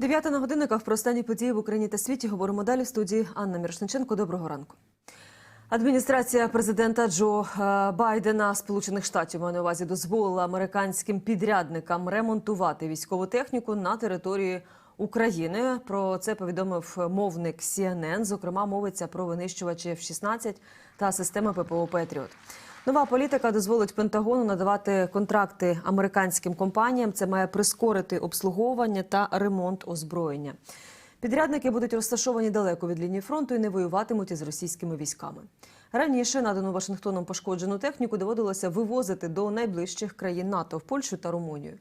Дев'ята на годинниках про останні події в Україні та світі говоримо далі в студії Анна Мірошниченко. Доброго ранку. Адміністрація президента Джо е, Байдена Сполучених Штатів маю на увазі дозволила американським підрядникам ремонтувати військову техніку на території України. Про це повідомив мовник CNN. Зокрема, мовиться про винищувачі F-16 та системи ППО Петріот. Нова політика дозволить Пентагону надавати контракти американським компаніям. Це має прискорити обслуговування та ремонт озброєння. Підрядники будуть розташовані далеко від лінії фронту і не воюватимуть із російськими військами. Раніше надану Вашингтоном пошкоджену техніку доводилося вивозити до найближчих країн НАТО в Польщу та Румунію.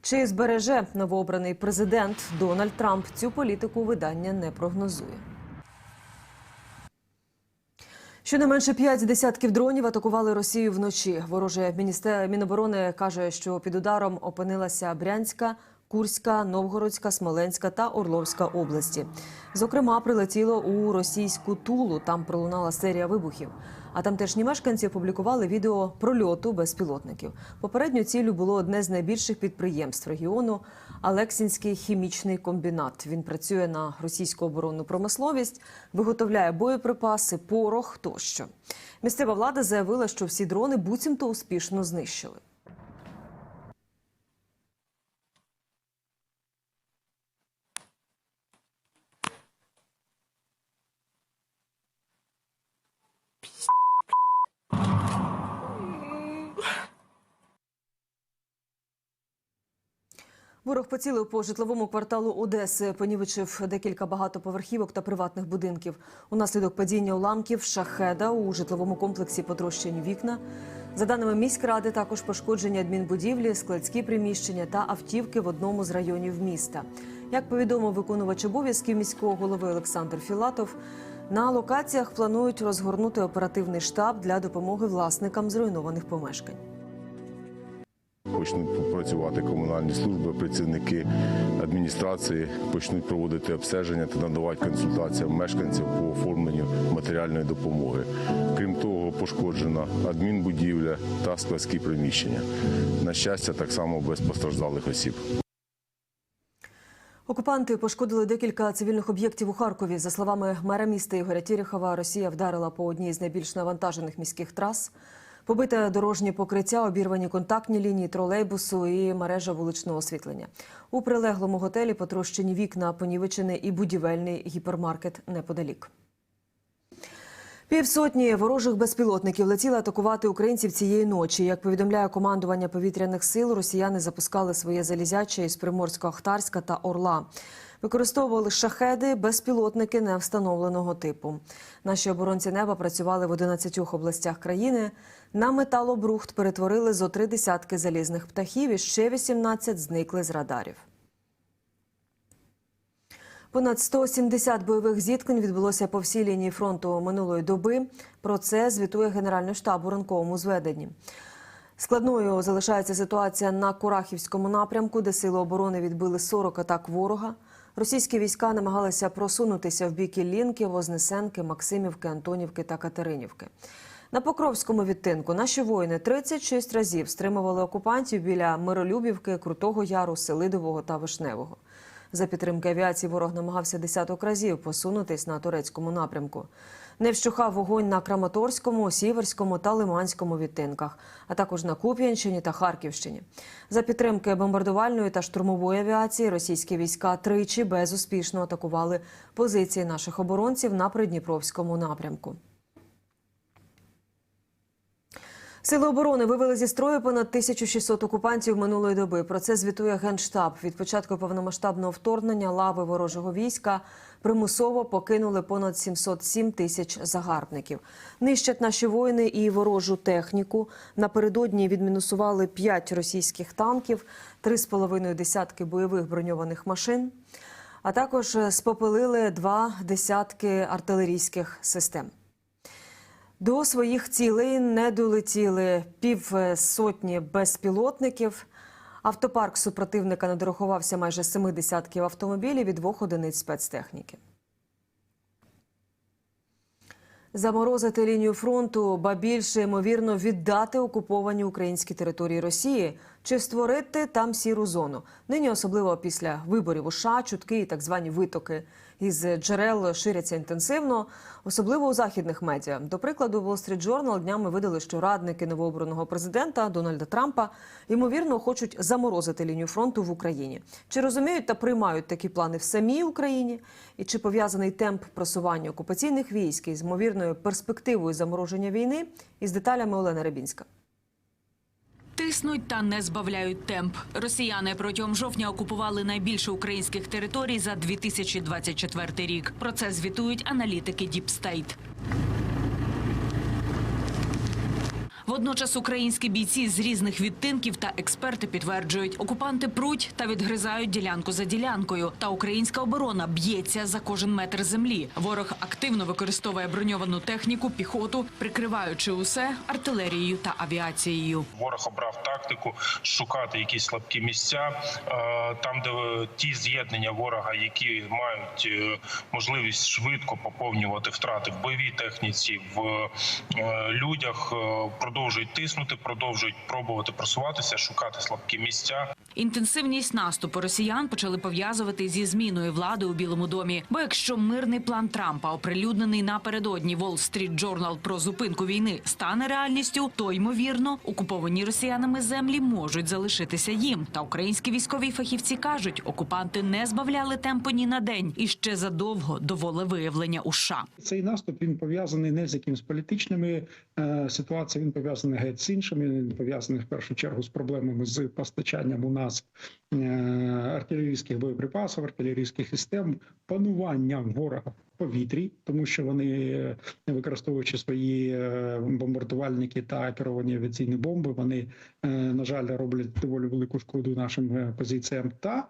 Чи збереже новообраний президент Дональд Трамп цю політику видання не прогнозує. Щонайменше п'ять десятків дронів атакували Росію вночі. Вороже міністер Міноборони каже, що під ударом опинилася Брянська, Курська, Новгородська, Смоленська та Орловська області. Зокрема, прилетіло у російську Тулу. Там пролунала серія вибухів. А тамтешні мешканці опублікували відео прольоту безпілотників. Попередньо цілю було одне з найбільших підприємств регіону Алексінський хімічний комбінат. Він працює на російську оборонну промисловість, виготовляє боєприпаси, порох тощо. Місцева влада заявила, що всі дрони буцімто успішно знищили. Ворог поцілив по житловому кварталу Одеси, понівечив декілька багатоповерхівок та приватних будинків. Унаслідок падіння уламків шахеда у житловому комплексі потрощені вікна. За даними міськради, також пошкоджені адмінбудівлі, складські приміщення та автівки в одному з районів міста. Як повідомив виконувач обов'язків міського голови Олександр Філатов, на локаціях планують розгорнути оперативний штаб для допомоги власникам зруйнованих помешкань. Почнуть працювати комунальні служби, працівники адміністрації почнуть проводити обстеження та надавати консультації мешканців по оформленню матеріальної допомоги. Крім того, пошкоджена адмінбудівля та складські приміщення. На щастя, так само без постраждалих осіб. Окупанти пошкодили декілька цивільних об'єктів у Харкові. За словами мера міста Ігоря Тіріхова, Росія вдарила по одній з найбільш навантажених міських трас. Побите дорожнє покриття, обірвані контактні лінії тролейбусу і мережа вуличного освітлення. У прилеглому готелі потрощені вікна, понівечений і будівельний гіпермаркет неподалік. Півсотні ворожих безпілотників летіли атакувати українців цієї ночі. Як повідомляє командування повітряних сил, росіяни запускали своє залізяче із Приморсько-Ахтарська та Орла. Використовували шахеди, безпілотники невстановленого типу. Наші оборонці неба працювали в 11 областях країни. На металобрухт перетворили зо три десятки залізних птахів і ще 18 зникли з радарів. Понад 170 бойових зіткнень відбулося по всій лінії фронту минулої доби. Про це звітує Генеральний штаб у ранковому зведенні. Складною залишається ситуація на Курахівському напрямку, де сили оборони відбили 40 атак ворога. Російські війська намагалися просунутися в бік Лінки, Вознесенки, Максимівки, Антонівки та Катеринівки. На Покровському відтинку наші воїни 36 разів стримували окупантів біля Миролюбівки, Крутого Яру, Селидового та Вишневого. За підтримки авіації ворог намагався десяток разів посунутись на турецькому напрямку. Не вщухав вогонь на Краматорському, Сіверському та Лиманському відтинках, а також на Куп'янщині та Харківщині. За підтримки бомбардувальної та штурмової авіації російські війська тричі безуспішно атакували позиції наших оборонців на Придніпровському напрямку. Сили оборони вивели зі строю понад 1600 окупантів минулої доби. Про це звітує генштаб. Від початку повномасштабного вторгнення лави ворожого війська примусово покинули понад 707 тисяч загарбників. Нищать наші воїни і ворожу техніку. Напередодні відмінусували 5 російських танків, 3,5 десятки бойових броньованих машин, а також спопилили два десятки артилерійських систем. До своїх цілей не долетіли півсотні безпілотників. Автопарк супротивника не дорахувався майже семи десятків автомобілів і двох одиниць спецтехніки. Заморозити лінію фронту, ба більше ймовірно віддати окуповані українські території Росії. чи створити там сіру зону. Нині, особливо після виборів у США, чутки і так звані витоки із джерел ширяться інтенсивно, особливо у західних медіа. До прикладу, Wall Street Journal днями видали, що радники новообраного президента Дональда Трампа ймовірно хочуть заморозити лінію фронту в Україні. Чи розуміють та приймають такі плани в самій Україні? І чи пов'язаний темп просування окупаційних військ із ймовірною перспективою замороження війни? Із деталями Олена Рябінська. Тиснуть та не збавляють темп. Росіяни протягом жовтня окупували найбільше українських територій за 2024 рік. Про це звітують аналітики State. Водночас українські бійці з різних відтинків та експерти підтверджують, окупанти пруть та відгризають ділянку за ділянкою. Та українська оборона б'ється за кожен метр землі. Ворог активно використовує броньовану техніку, піхоту, прикриваючи усе артилерією та авіацією. Ворог обрав тактику шукати якісь слабкі місця, е, там, де е, ті з'єднання ворога, які мають е, можливість швидко поповнювати втрати в бойовій техніці, в людях, е, продовжують тиснути, продовжують пробувати просуватися, шукати слабкі місця. Інтенсивність наступу росіян почали пов'язувати зі зміною влади у Білому домі. Бо якщо мирний план Трампа, оприлюднений напередодні Wall Street Journal про зупинку війни, стане реальністю, то ймовірно окуповані росіянами землі можуть залишитися їм. Та українські військові фахівці кажуть, окупанти не збавляли темпу ні на день і ще задовго до волевиявлення у США. Цей наступ він пов'язаний не з якимись політичними е, ситуаціями. Він пов'язаний геть з іншими. Він пов'язаний в першу чергу з проблемами з постачанням у нас е, артилерійських боєприпасів, артилерійських систем, пануванням ворога в повітрі, тому що вони е, використовуючи свої е, бомбардувальники та керовані авіаційні бомби, вони на жаль роблять доволі велику шкоду нашим позиціям та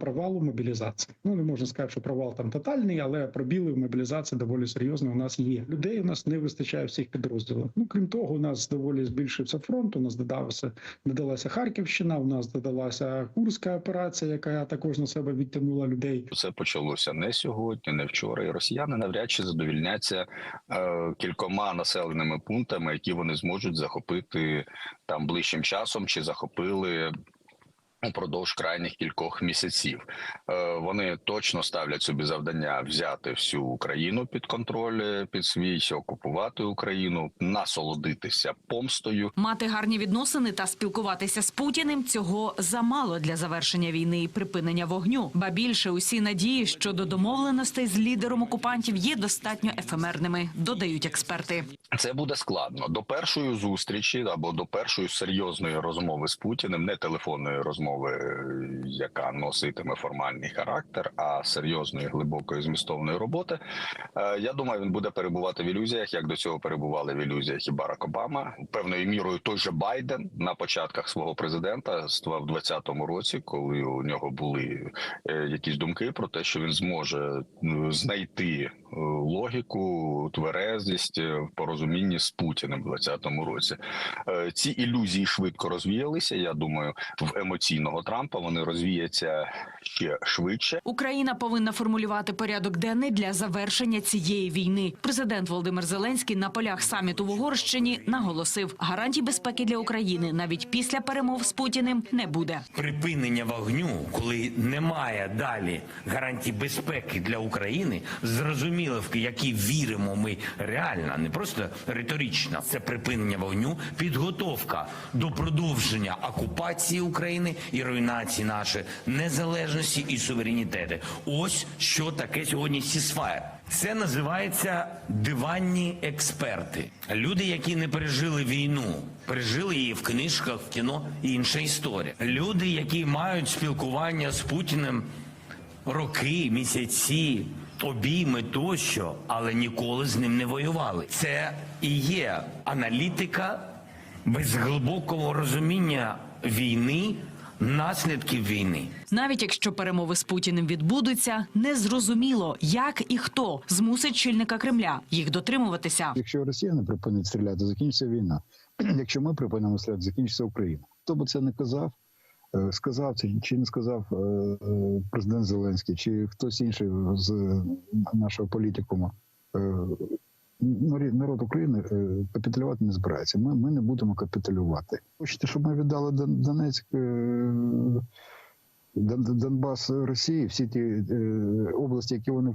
провалу мобілізації. Ну не можна сказати, що провал там тотальний, але пробіли в мобілізації доволі серйозно. У нас є людей. У нас не вистачає всіх підрозділів. Ну крім того, у нас доволі збільшився фронт. У нас додався додалася Харківщина. У нас додалася Курська операція, яка також на себе відтягнула людей. Це почалося не сьогодні, не вчора. І росіяни навряд чи задовільняться е, кількома населеними пунктами, які вони зможуть захопити там ближчим часом, чи захопили. Упродовж крайніх кількох місяців Е, вони точно ставлять собі завдання взяти всю Україну під контроль, е, під свій окупувати Україну, насолодитися помстою. Мати гарні відносини та спілкуватися з Путіним цього замало для завершення війни і припинення вогню. Ба більше усі надії щодо домовленостей з лідером окупантів є достатньо ефемерними, додають експерти. Це буде складно до першої зустрічі або до першої серйозної розмови з Путіним, не телефонної розмови, е, яка носитиме формальний характер, а серйозної глибокої змістовної роботи. Е, Я думаю, він буде перебувати в ілюзіях, як до цього перебували в ілюзіях і Барак Обама. Певною мірою той же Байден на початках свого президентства в 2020 році, коли у нього були е, якісь думки про те, що він зможе знайти логіку, тверезість е, в порозумінні з Путіним в 2020 році. Е, Ці ілюзії швидко розвіялися. Я думаю, в емоційного Трампа вони розвіяться ще швидше. Україна повинна формулювати порядок денний для завершення цієї війни. Президент Володимир Зеленський на полях саміту в Угорщині наголосив, гарантій безпеки для України навіть після перемов з Путіним не буде. припинення вогню, коли немає далі гарантій безпеки для України, зрозуміло, в які віримо ми реально, не просто риторично. Це припинення вогню, підготовка до продовження окупації України і руйнації нашої незалежності і суверенітету. Ось що таке сьогодні сісфаєр. Це називається диванні експерти. Люди, які не пережили війну, пережили її в книжках, в кіно і інша історія. Люди, які мають спілкування з Путіним роки, місяці, обійми тощо, але ніколи з ним не воювали. Це і є аналітика без глибокого розуміння війни, наслідків війни. Навіть якщо перемови з Путіним відбудуться, незрозуміло, як і хто змусить чільника Кремля їх дотримуватися. Якщо Росія не припинить стріляти, закінчиться війна. Якщо ми припинимо стріляти, закінчиться Україна. Хто би це не казав, сказав це чи не сказав е, е, президент Зеленський, чи хтось інший з нашого політикума. е, народ України е, капітулювати не збирається. Ми, ми не будемо капітулювати. Хочете, щоб ми віддали Донецьк, е, Донбас Росії, всі ті е, області, які вони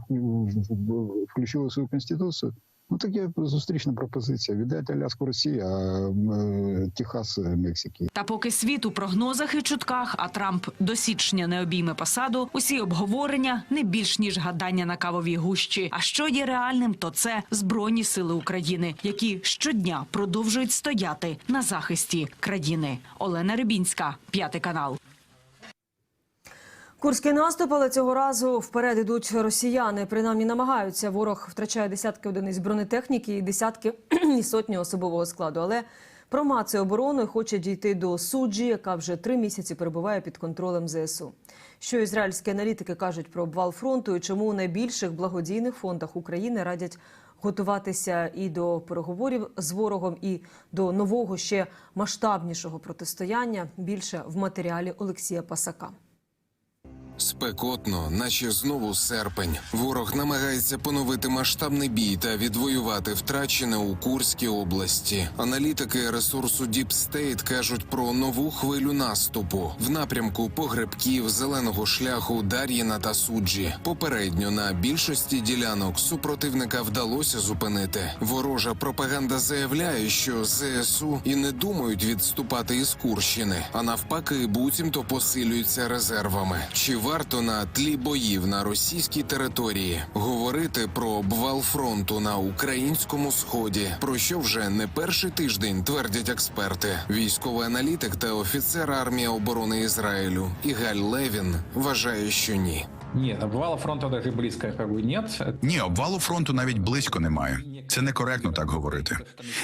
включили в свою конституцію. Ну так є зустрічна пропозиція. Віддайте Аляску Росії, а е, Техас Мексики. Та поки світ у прогнозах і чутках, а Трамп до січня не обійме посаду, усі обговорення не більш ніж гадання на кавовій гущі. А що є реальним, то це збройні сили України, які щодня продовжують стояти на захисті країни. Олена Рибінська, п'ятий канал. Курський наступ, але цього разу вперед ідуть росіяни. Принаймні намагаються. Ворог втрачає десятки одиниць бронетехніки і десятки і сотні особового складу. Але промацує оборону хоче дійти до суджі, яка вже три місяці перебуває під контролем ЗСУ. Що ізраїльські аналітики кажуть про обвал фронту і чому у найбільших благодійних фондах України радять готуватися і до переговорів з ворогом, і до нового ще масштабнішого протистояння. Більше в матеріалі Олексія Пасака. Спекотно, наче знову серпень. Ворог намагається поновити масштабний бій та відвоювати втрачене у Курській області. Аналітики ресурсу Deep State кажуть про нову хвилю наступу в напрямку погребків, зеленого шляху, Дар'їна та Суджі. Попередньо на більшості ділянок супротивника вдалося зупинити. Ворожа пропаганда заявляє, що ЗСУ і не думають відступати із Курщини, а навпаки, буцімто посилюються резервами. Чи варто на тлі боїв на російській території говорити про обвал фронту на українському сході? Про що вже не перший тиждень твердять експерти? Військовий аналітик та офіцер армії оборони Ізраїлю Ігаль Левін вважає, що ні. Нет, обвала фронта даже близко как бы нет. Ні, обвалу фронту навіть близько немає. Це некоректно так говорити.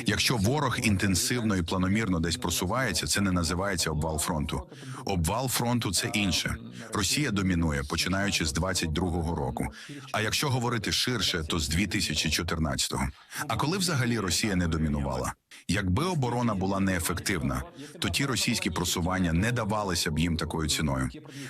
Якщо ворог інтенсивно і планомірно десь просувається, це не називається обвал фронту. Обвал фронту це інше. Росія домінує починаючи з 22-го року. А якщо говорити ширше, то з 2014-го. А коли взагалі Росія не домінувала? Якби оборона була неефективна, то ті російські просування не давалися б їм такою ціною.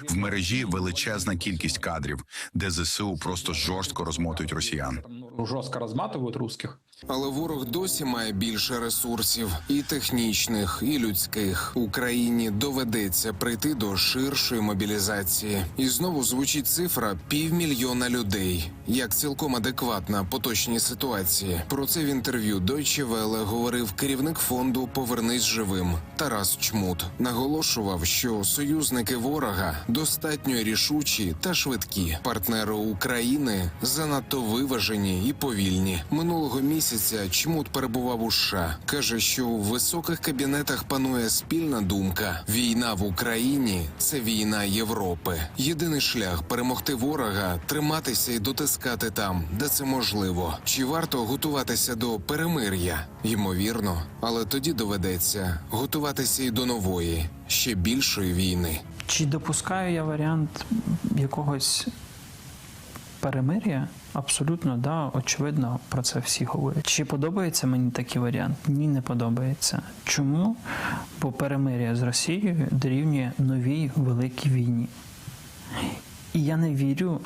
В мережі величезна кількість кадрів, де ЗСУ просто жорстко розмотують росіян. Жестко разматывают русских. Але ворог досі має більше ресурсів і технічних, і людських. Україні доведеться прийти до ширшої мобілізації. І знову звучить цифра півмільйона людей, як цілком адекватна поточній ситуації. Про це в інтерв'ю Deutsche Welle говорив керівник фонду Повернись живим Тарас Чмут. Наголошував, що союзники ворога достатньо рішучі та швидкі. Партнери України занадто виважені і повільні. Минулого місяця Чмут перебував у США. каже, що у високих кабінетах панує спільна думка: війна в Україні це війна Європи. Єдиний шлях перемогти ворога триматися і дотискати там, де це можливо. Чи варто готуватися до перемир'я? Ймовірно, але тоді доведеться готуватися і до нової, ще більшої війни. Чи допускаю я варіант якогось перемир'я? Абсолютно, да, очевидно, про це всі говорять. Чи подобається мені такий варіант? Ні, не подобається. Чому? Бо перемир'я з Росією дорівнює новій великій війні. І я не вірю,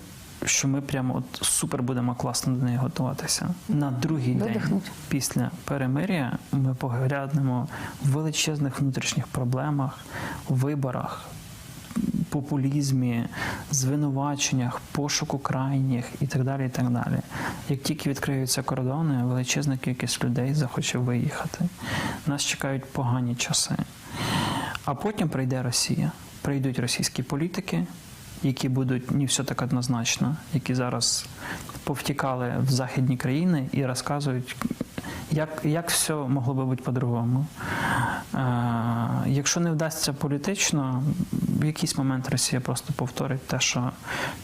що ми прямо от супер будемо класно до неї готуватися. На другий день після перемир'я ми поглянемо в величезних внутрішніх проблемах, виборах, популізмі, звинуваченнях, пошуку крайніх і так далі. і так далі. Як тільки відкриються кордони, величезна кількість людей захоче виїхати. Нас чекають погані часи. А потім прийде Росія. Прийдуть російські політики, які будуть не все так однозначно, які зараз повтікали в західні країни і розказують, як, як все могло би бути по-другому. Е, якщо не вдасться політично, в якийсь момент Росія просто повторить те, що,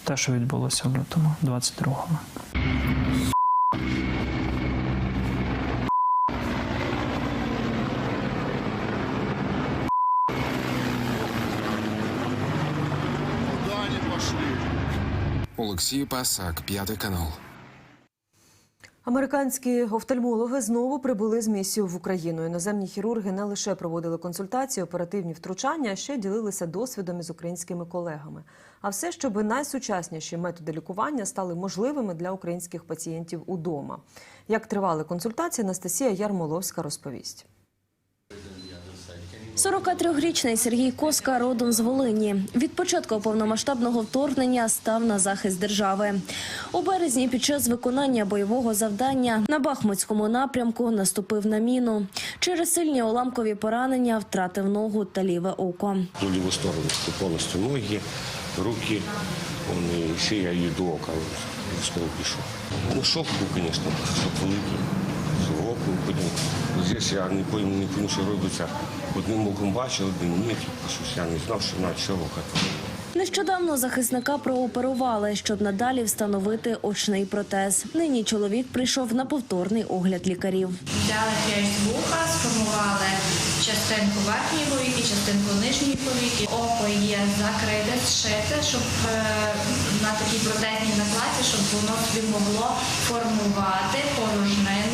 те, що відбулося в лютому 22-го. Олексій Пасак, п'ятий канал. Американські офтальмологи знову прибули з місією в Україну. Іноземні хірурги не лише проводили консультації, оперативні втручання, а ще ділилися досвідом із українськими колегами. А все, щоб найсучасніші методи лікування стали можливими для українських пацієнтів удома. Як тривали консультації, Анастасія Ярмоловська розповість. 43-річний Сергій Коска родом з Волині. Від початку повномасштабного вторгнення став на захист держави. У березні під час виконання бойового завдання на Бахмутському напрямку наступив на міну. Через сильні уламкові поранення втратив ногу та ліве око. в ліву сторону повністю ноги, руки, і шия і до ока військово пішов. Ну, шок був, звісно, шок великий. Здесь я не пойму, не пойму, що робиться. Одним оком бачив, одним ні, щось я не знав, що на що ока. Нещодавно захисника прооперували, щоб надалі встановити очний протез. Нині чоловік прийшов на повторний огляд лікарів. Взяли часть вуха, сформували частинку верхньої повіки, частинку нижньої повіки. Око є закрите, зшите, щоб е, на такій протезній накладці, щоб воно собі могло формувати порожнину.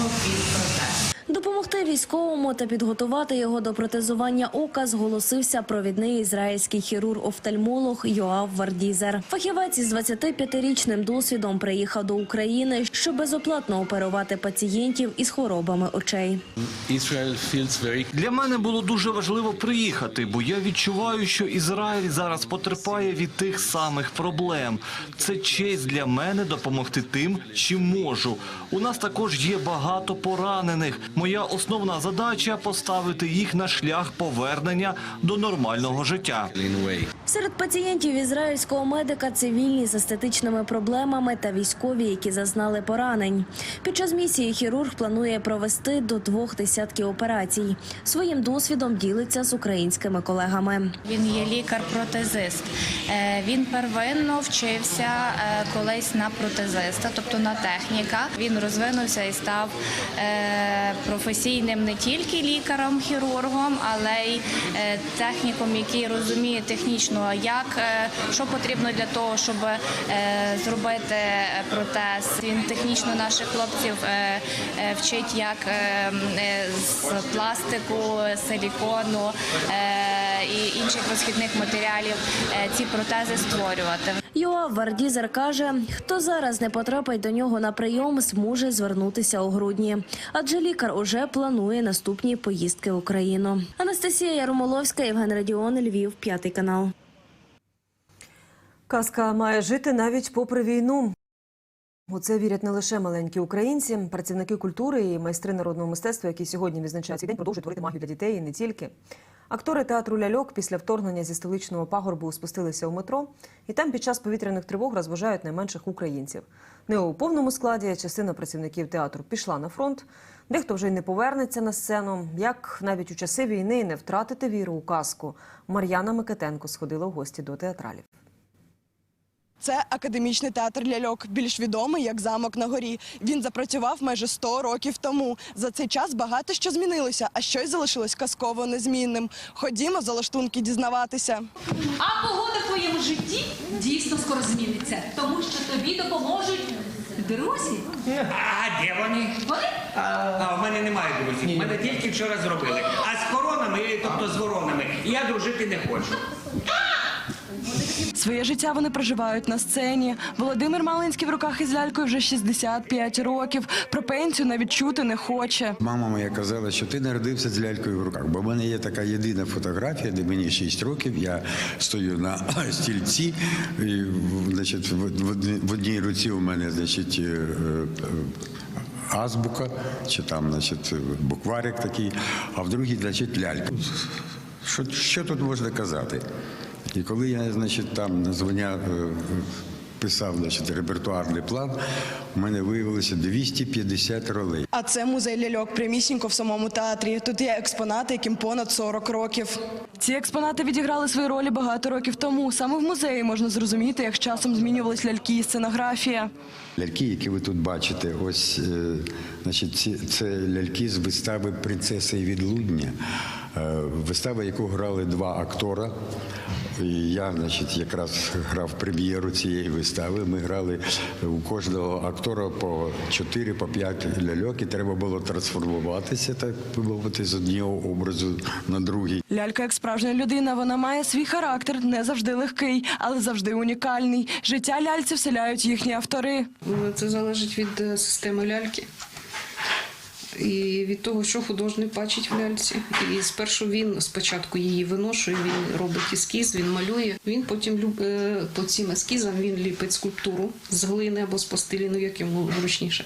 Допомогти військовому та підготувати його до протезування ока зголосився провідний ізраїльський хірург-офтальмолог Йоав Вардізер. Фахівець із 25-річним досвідом приїхав до України, щоб безоплатно оперувати пацієнтів із хворобами очей. Для мене було дуже важливо приїхати, бо я відчуваю, що Ізраїль зараз потерпає від тих самих проблем. Це честь для мене допомогти тим, чим можу. У нас також є багато поранених. Моя основна задача поставити їх на шлях повернення до нормального життя. Серед пацієнтів ізраїльського медика цивільні з естетичними проблемами та військові, які зазнали поранень. Під час місії хірург планує провести до двох десятків операцій. Своїм досвідом ділиться з українськими колегами. Він є лікар-протезист. Е, Він первинно вчився е, колись на протезиста, тобто на техніка. Він розвинувся і став е, професійним не тільки лікарем-хірургом, але й техніком, який розуміє технічно, як е, що потрібно для того, щоб е, зробити протез. Він технічно наших хлопців е, вчить, як з пластику, силікону і інших розхідних матеріалів ці протези створювати. Йоав Вардізер каже, хто зараз не потрапить до нього на прийом, зможе звернутися у грудні, адже лікар уже планує наступні поїздки в Україну. Анастасія Ярмоловська, Євген Радіон, Львів, п'ятий канал. Казка має жити навіть попри війну. У це вірять не лише маленькі українці, працівники культури і майстри народного мистецтва, які сьогодні відзначають цей день, продовжують творити магію для дітей і не тільки. Актори театру ляльок після вторгнення зі столичного пагорбу спустилися у метро, і там під час повітряних тривог розважають найменших українців. Не у повному складі частина працівників театру пішла на фронт. Дехто вже й не повернеться на сцену. Як навіть у часи війни не втратити віру у казку. Мар'яна Микитенко сходила в гості до театралів. Це академічний театр ляльок, більш відомий як замок на горі. Він запрацював майже 100 років тому. За цей час багато що змінилося, а щось залишилось казково незмінним. Ходімо за лаштунки дізнаватися. А погода в твоєму житті дійсно скоро зміниться, тому що тобі допоможуть друзі. А де вони? Вони? А, в мене немає друзів. Мене тільки вчора зробили. А з коронами, тобто з воронами, я дружити не хочу. Своє життя вони проживають на сцені. Володимир Малинський в руках із лялькою вже 65 років. Про пенсію навіть чути не хоче. Мама моя казала, що ти народився з лялькою в руках, бо в мене є така єдина фотографія, де мені 6 років. Я стою на стільці, і, значить, в, одній- руці у мене значить, е, е, азбука, чи там значить, букварик такий, а в другій значить, лялька. Що, що тут можна казати? І коли я, значить, там на звання е, писав значить, репертуарний план, у мене виявилося 250 ролей. А це музей ляльок прямісінько в самому театрі. Тут є експонати, яким понад 40 років. Ці експонати відіграли свої ролі багато років тому. Саме в музеї можна зрозуміти, як з часом змінювались ляльки і сценографія. Ляльки, які ви тут бачите, ось е, значить, ці, це ляльки з вистави Принцеса і відлудня. Е, Вистава, яку грали два актора. І я, значить, якраз грав прем'єру цієї вистави. Ми грали у кожного актора по 4 по 5 ляльок, і треба було трансформуватися, так мовити, з одного образу на другий. Лялька, як справжня людина, вона має свій характер, не завжди легкий, але завжди унікальний. Життя ляльці вселяють їхні автори. Це залежить від е, системи ляльки. І від того, що художник бачить в ляльці. І спершу він спочатку її виношує, він робить ескіз, він малює. Він потім е, по цим ескізам він ліпить скульптуру з глини або з пластиліну, як йому зручніше.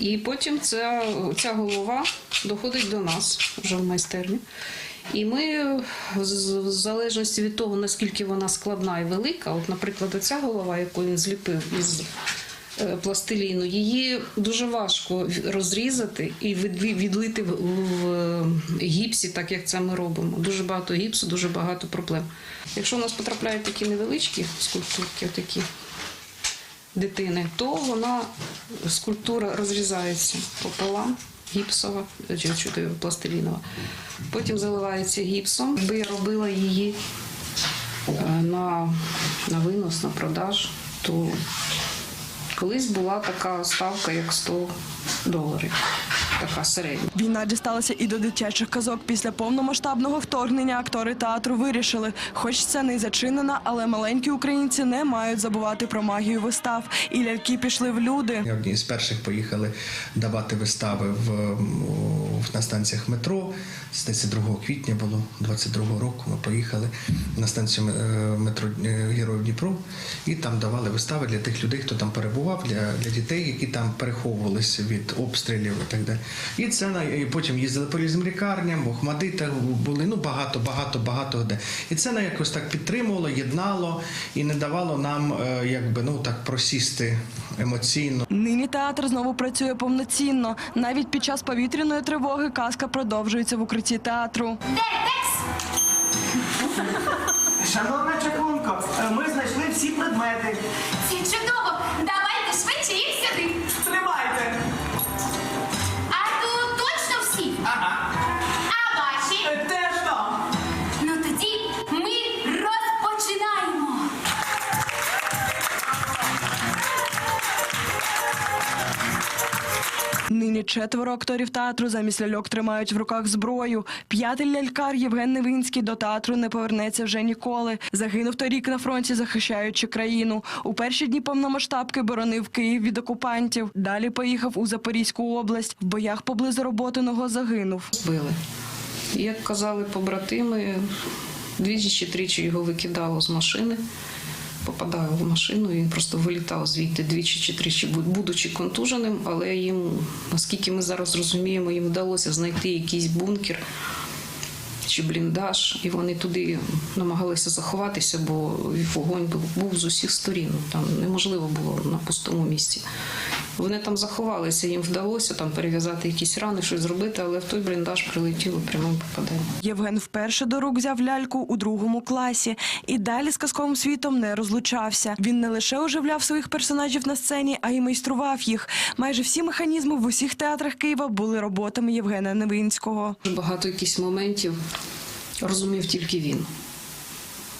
І потім ця, ця голова доходить до нас вже в майстерню. І ми, в залежності від того, наскільки вона складна і велика, от, наприклад, ця голова, яку він зліпив із пластиліну, її дуже важко розрізати і відлити в, е, гіпсі, так як це ми робимо. Дуже багато гіпсу, дуже багато проблем. Якщо у нас потрапляють такі невеличкі скульптурки, такі дитини, то вона скульптура розрізається пополам, гіпсова чи, чи пластилінова. Потім заливається гіпсом. Якби я робила її е, на, на винос, на продаж, то колись була така ставка, як 100 доларів. Така середня. Війна дісталася і до дитячих казок. Після повномасштабного вторгнення актори театру вирішили, хоч сцена і зачинена, але маленькі українці не мають забувати про магію вистав. І ляльки пішли в люди. Ми одні з перших поїхали давати вистави в, в- на станціях метро. З 32 квітня було 22 року. Ми поїхали на станцію е, метро е, Героїв Дніпро і там давали вистави для тих людей, хто там перебував, для, для дітей, які там переховувалися від обстрілів і так далі. І це на- і потім їздили по різним лікарням, в Охмадитах були ну багато, багато, багато де. І це на якось так підтримувало, єднало і не давало нам е, якби ну так просісти емоційно. Нині театр знову працює повноцінно. Навіть під час повітряної тривоги казка продовжується в укритті театру. Шановна Чаклунко, ми знайшли всі предмети. Це чудово! Давайте швидше їх сюди. Нині четверо акторів театру замість ляльок тримають в руках зброю. П'ятий лялькар Євген Невинський до театру не повернеться вже ніколи. Загинув торік на фронті, захищаючи країну. У перші дні повномасштабки боронив Київ від окупантів. Далі поїхав у Запорізьку область. В боях поблизу роботиного загинув. Збили. Як казали побратими, двічі чи тричі його викидало з машини. Попадав в машину, він просто вилітав звідти двічі чи тричі, будучи контуженим, але їм, наскільки ми зараз розуміємо, їм вдалося знайти якийсь бункер чи бліндаж, і вони туди намагалися заховатися, бо вогонь був з усіх сторін. Там неможливо було на пустому місці. Вони там заховалися, їм вдалося там перев'язати якісь рани, щось зробити, але в той бліндаж прилетіло прямим попаданням. Євген вперше до рук взяв ляльку у другому класі і далі з казковим світом не розлучався. Він не лише оживляв своїх персонажів на сцені, а й майстрував їх. Майже всі механізми в усіх театрах Києва були роботами Євгена Невинського. Багато якихось моментів розумів тільки він.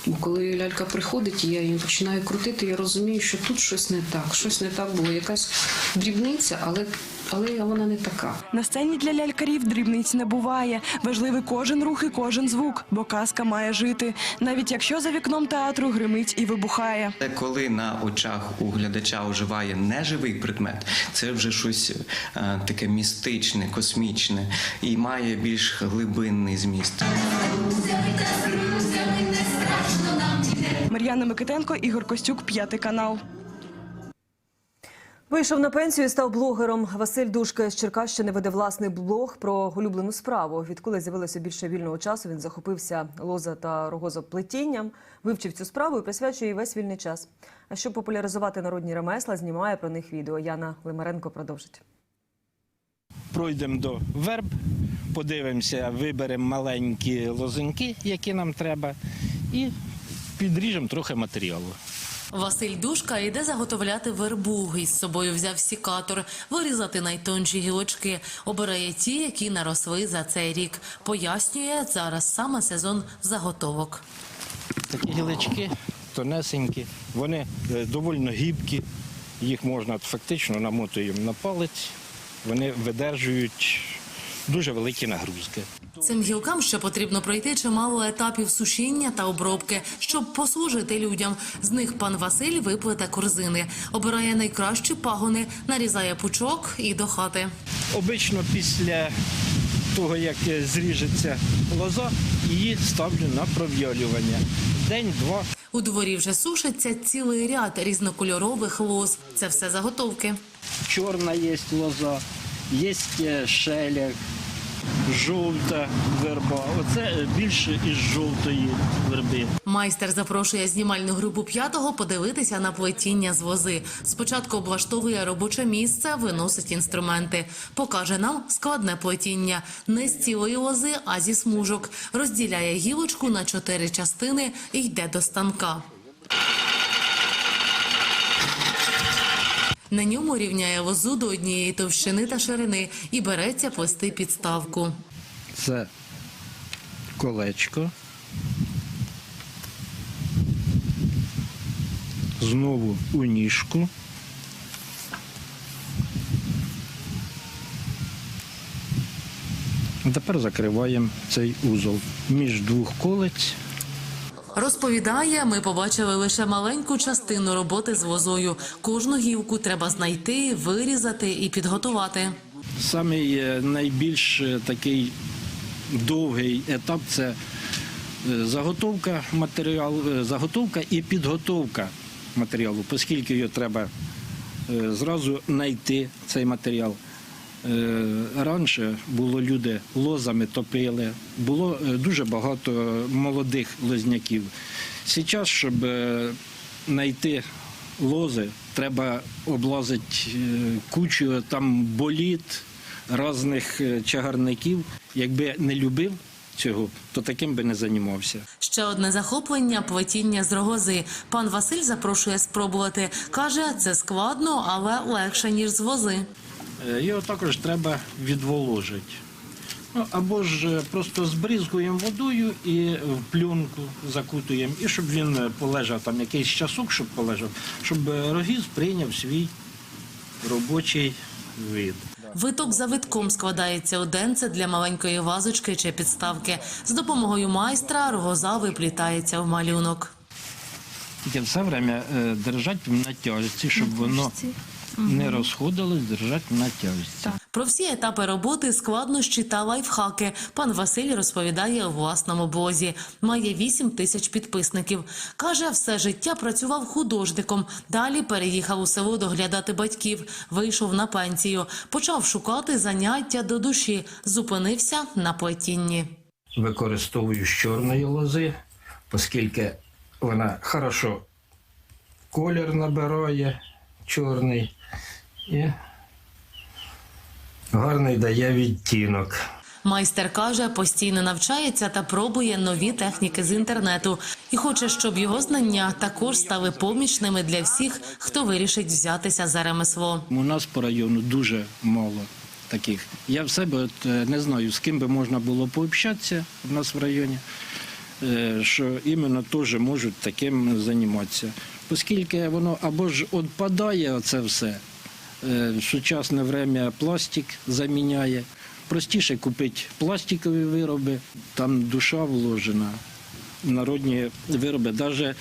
Бо коли лялька приходить, і я її починаю крутити, я розумію, що тут щось не так, щось не так було, якась дрібниця, але, але вона не така. На сцені для лялькарів дрібниць не буває. Важливий кожен рух і кожен звук, бо казка має жити, навіть якщо за вікном театру гримить і вибухає. Це коли на очах у глядача оживає неживий предмет, це вже щось е, таке містичне, космічне і має більш глибинний зміст. Мар'яна Микитенко, Ігор Костюк, п'ятий канал. Вийшов на пенсію і став блогером. Василь Душка з Черкащини веде власний блог про улюблену справу. Відколи з'явилося більше вільного часу, він захопився лоза та рогозоплетінням, вивчив цю справу і присвячує їй весь вільний час. А щоб популяризувати народні ремесла, знімає про них відео. Яна Лимаренко продовжить. Пройдемо до верб, подивимося, виберемо маленькі лозинки, які нам треба, і підріжемо трохи матеріалу. Василь Душка йде заготовляти вербу. Із собою взяв сікатор, вирізати найтонші гілочки. Обирає ті, які наросли за цей рік. Пояснює, зараз саме сезон заготовок. Такі гілочки тонесенькі, вони е, доволі гібкі, їх можна фактично намотуємо на палець, вони видержують дуже великі нагрузки. Цим гілкам ще потрібно пройти чимало етапів сушіння та обробки, щоб послужити людям. З них пан Василь виплете корзини, обирає найкращі пагони, нарізає пучок і до хати. Обично після того, як зріжеться лоза, її ставлю на пров'ялювання. День-два. У дворі вже сушиться цілий ряд різнокольорових лоз. Це все заготовки. Чорна є лоза, є е, шеляк, жовта верба. Оце е, більше із жовтої верби. Майстер запрошує знімальну групу п'ятого подивитися на плетіння з вози. Спочатку облаштовує робоче місце, виносить інструменти. Покаже нам складне плетіння не з цілої лози, а зі смужок. Розділяє гілочку на чотири частини і йде до станка. На ньому рівняє лозу до однієї товщини та ширини і береться плести підставку. Це колечко. Знову у ніжку. А Тепер закриваємо цей узол між двох колець. Розповідає, ми побачили лише маленьку частину роботи з лозою. Кожну гілку треба знайти, вирізати і підготувати. Самий е, найбільш е, такий довгий етап це е, заготовка матеріалу, е, заготовка і підготовка матеріалу, оскільки його треба зразу знайти цей матеріал. Е, Раніше було люди лозами топили, було е, дуже багато молодих лозняків. Зараз, щоб е, знайти лози, треба облазити е, кучу там боліт, різних е, чагарників. Якби не любив цього, то таким би не займався. Ще одне захоплення плетіння з рогози. Пан Василь запрошує спробувати. Каже, це складно, але легше ніж з вози. Е, Його також треба відволожити. Ну, або ж е, просто збризгуємо водою і в пленку закутуємо, і щоб він е, полежав там якийсь часок, щоб полежав, щоб рогіз прийняв свій робочий вид. Виток за витком складається у денце для маленької вазочки чи підставки. З допомогою майстра рогоза виплітається в малюнок. Тільки все время держати на тяжці, щоб воно не розходилось, держати на тяжці. Про всі етапи роботи, складнощі та лайфхаки пан Василь розповідає у власному блозі. Має 8 тисяч підписників. Каже, все життя працював художником. Далі переїхав у село доглядати батьків. Вийшов на пенсію. Почав шукати заняття до душі. Зупинився на плетінні. Використовую з чорної лози, оскільки вона хорошо колір набирає чорний і гарний дає відтінок. Майстер каже, постійно навчається та пробує нові техніки з інтернету і хоче, щоб його знання також стали помічними для всіх, хто вирішить взятися за ремесло. У нас по району дуже мало таких. Я в себе от, е, не знаю, з ким би можна було пообщатися в нас в районі, е, що іменно теж можуть таким займатися. Оскільки воно або ж відпадає оце все, е, сучасне время пластик заміняє. Простіше купити пластикові вироби, там душа вложена. Народні вироби, навіть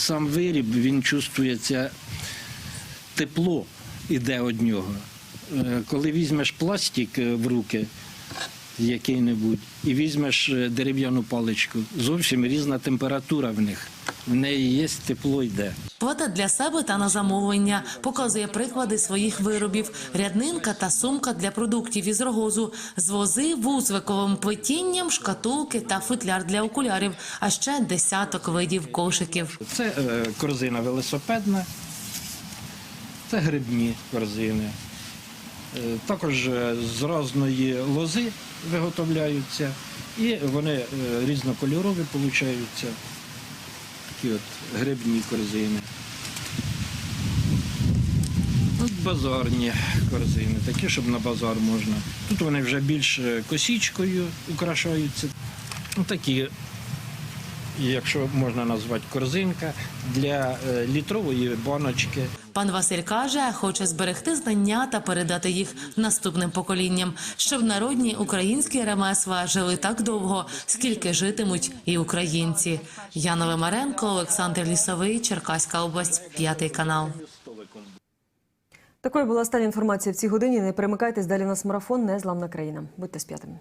сам виріб, він чувствується тепло іде від нього. Е, Коли візьмеш пластик е, в руки який-небудь і візьмеш е, дерев'яну паличку, зовсім різна температура в них. В неї є тепло йде. Плете для себе та на замовлення. Показує приклади своїх виробів: ряднинка та сумка для продуктів із рогозу, з вози вузвиковим плетінням, шкатулки та футляр для окулярів, а ще десяток видів кошиків. Це е, корзина велосипедна, це грибні корзини. Е, Також е, з різної лози виготовляються, і вони е, різнокольорові получаються. Такі от грибні корзини. базарні корзини, такі, щоб на базар можна. Тут вони вже більш косічкою украшаються. Ну, такі, якщо можна назвати корзинка, для літрової баночки. Пан Василь каже, хоче зберегти знання та передати їх наступним поколінням, щоб народні українські ремесла жили так довго, скільки житимуть і українці. Яна Вимаренко, Олександр Лісовий, Черкаська область, п'ятий канал. Такою була остання інформація в цій годині. Не перемикайтесь далі. У нас марафон Незламна країна. Будьте з п'ятими.